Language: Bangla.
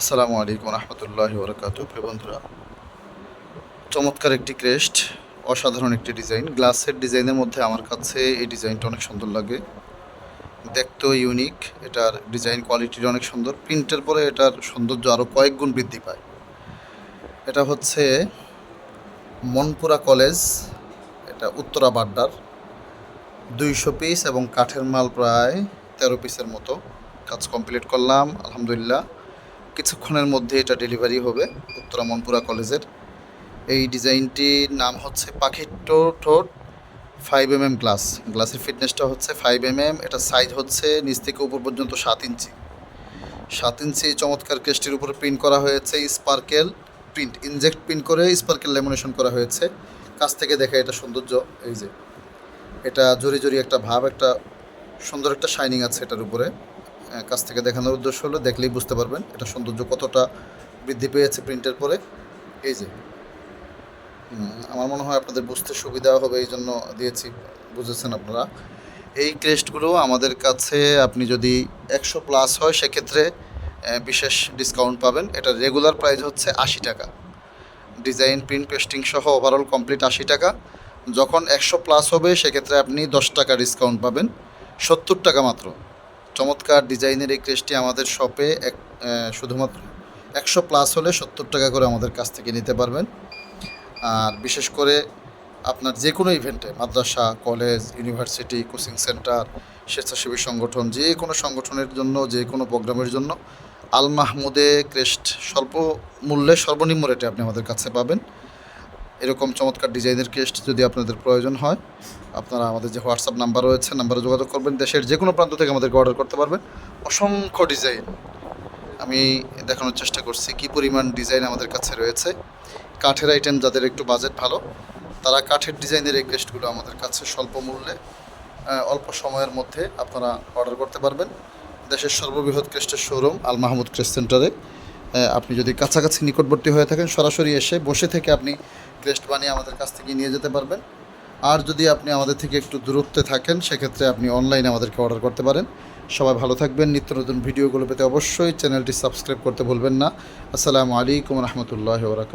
আসসালামু আলাইকুম রহমতুল্লাহ বরকাত প্রিয় বন্ধুরা, চমৎকার একটি ক্রেস্ট অসাধারণ একটি ডিজাইন গ্লাসের ডিজাইনের মধ্যে আমার কাছে এই ডিজাইনটা অনেক সুন্দর লাগে। দেখতেও ইউনিক এটার ডিজাইন কোয়ালিটিটা অনেক সুন্দর। প্রিন্টের পরে এটার সৌন্দর্য আরও কয়েক গুণ বৃদ্ধি পায়। এটা হচ্ছে মনপুরা কলেজ, এটা উত্তরা বাড্ডার। দুইশো পিস এবং কাঠের মাল প্রায় তেরো পিসের মতো। কাজ কমপ্লিট করলাম, আলহামদুলিল্লাহ। কিছুক্ষণের মধ্যে এটা ডেলিভারি হবে উত্তরা মনপুরা কলেজের। এই ডিজাইনটির নাম হচ্ছে পাখির ঠোঁট ফাইভ এম এম গ্লাস গ্লাসের ফিটনেসটা হচ্ছে ফাইভ এম এম এটা সাইজ হচ্ছে নিচ থেকে উপর পর্যন্ত সাত ইঞ্চি। সাত ইঞ্চি চমৎকার কেসটির উপরে প্রিন্ট করা হয়েছে স্পার্কেল প্রিন্ট ইনজেক্ট প্রিন্ট করে স্পার্কেল লেমিনেশন করা হয়েছে। কাছ থেকে দেখা এটা সৌন্দর্য, এই যে। এটা জরি জরি একটা ভাব, একটা সুন্দর একটা শাইনিং আছে এটার উপরে। কাছ থেকে দেখানোর উদ্দেশ্য হলো, দেখলেই বুঝতে পারবেন এটা সৌন্দর্য কতটা বৃদ্ধি পেয়েছে প্রিন্টের পরে। এই যে আমার মনে হয় আপনাদের বুঝতে সুবিধা হবে, এই জন্য দিয়েছি, বুঝেছেন আপনারা। এই ক্রেস্টগুলো আমাদের কাছে আপনি যদি একশো প্লাস হয়, সেক্ষেত্রে বিশেষ ডিসকাউন্ট পাবেন। এটা রেগুলার প্রাইস হচ্ছে আশি টাকা। ডিজাইন, প্রিন্ট, পেস্টিং সহ ওভারঅল কমপ্লিট আশি টাকা। যখন একশো প্লাস হবে, সেক্ষেত্রে আপনি দশ টাকা ডিসকাউন্ট পাবেন। সত্তর টাকা মাত্র। চমৎকার ডিজাইনের এই ক্রেসটি আমাদের শপে এক শুধুমাত্র একশো প্লাস হলে সত্তর টাকা করে আমাদের কাছ থেকে নিতে পারবেন। আর বিশেষ করে আপনার যে কোনো ইভেন্টে মাদ্রাসা কলেজ ইউনিভার্সিটি কোচিং সেন্টার স্বেচ্ছাসেবী সংগঠন যে কোনো সংগঠনের জন্য যে কোনো প্রোগ্রামের জন্য আল মাহমুদে ক্রেস্ট স্বল্প মূল্যে সর্বনিম্ন রেটে আপনি আমাদের কাছে পাবেন। এরকম চমৎকার ডিজাইনের কেস্ট যদি আপনাদের প্রয়োজন হয়, আপনারা আমাদের যে হোয়াটসঅ্যাপ নাম্বার রয়েছে, নাম্বারে যোগাযোগ করবেন, দেশের যে কোনো প্রান্ত থেকে আমাদেরকে অর্ডার করতে পারবেন। অসংখ্য ডিজাইন। আমি দেখানোর চেষ্টা করছি কি পরিমাণ ডিজাইন আমাদের কাছে রয়েছে। কাঠের আইটেম যাদের একটু বাজেট ভালো, তারা কাঠের ডিজাইনের এই কেস্টগুলো আমাদের কাছে স্বল্প মূল্যে অল্প সময়ের মধ্যে আপনারা অর্ডার করতে পারবেন। দেশের সর্ববৃহৎ ক্রেস্টের শোরুম আল মাহমুদ ক্রেস্ট সেন্টারে। আপনি যদি কাছাকাছি নিকটবর্তী হয়ে থাকেন, সরাসরি এসে বসে থেকে আপনি ক্রেস্ট বানিয়ে আমাদের কাছ থেকে নিয়ে যেতে পারবেন। আর যদি আপনি আমাদের থেকে একটু দূরত্বে থাকেন, সেক্ষেত্রে আপনি অনলাইনে আমাদেরকে অর্ডার করতে পারেন। সবাই ভালো থাকবেন। নিত্য নতুন ভিডিওগুলো পেতে অবশ্যই চ্যানেলটি সাবস্ক্রাইব করতে ভুলবেন না। আসসালামু আলাইকুম রহমতুল্লাহ বরাকাত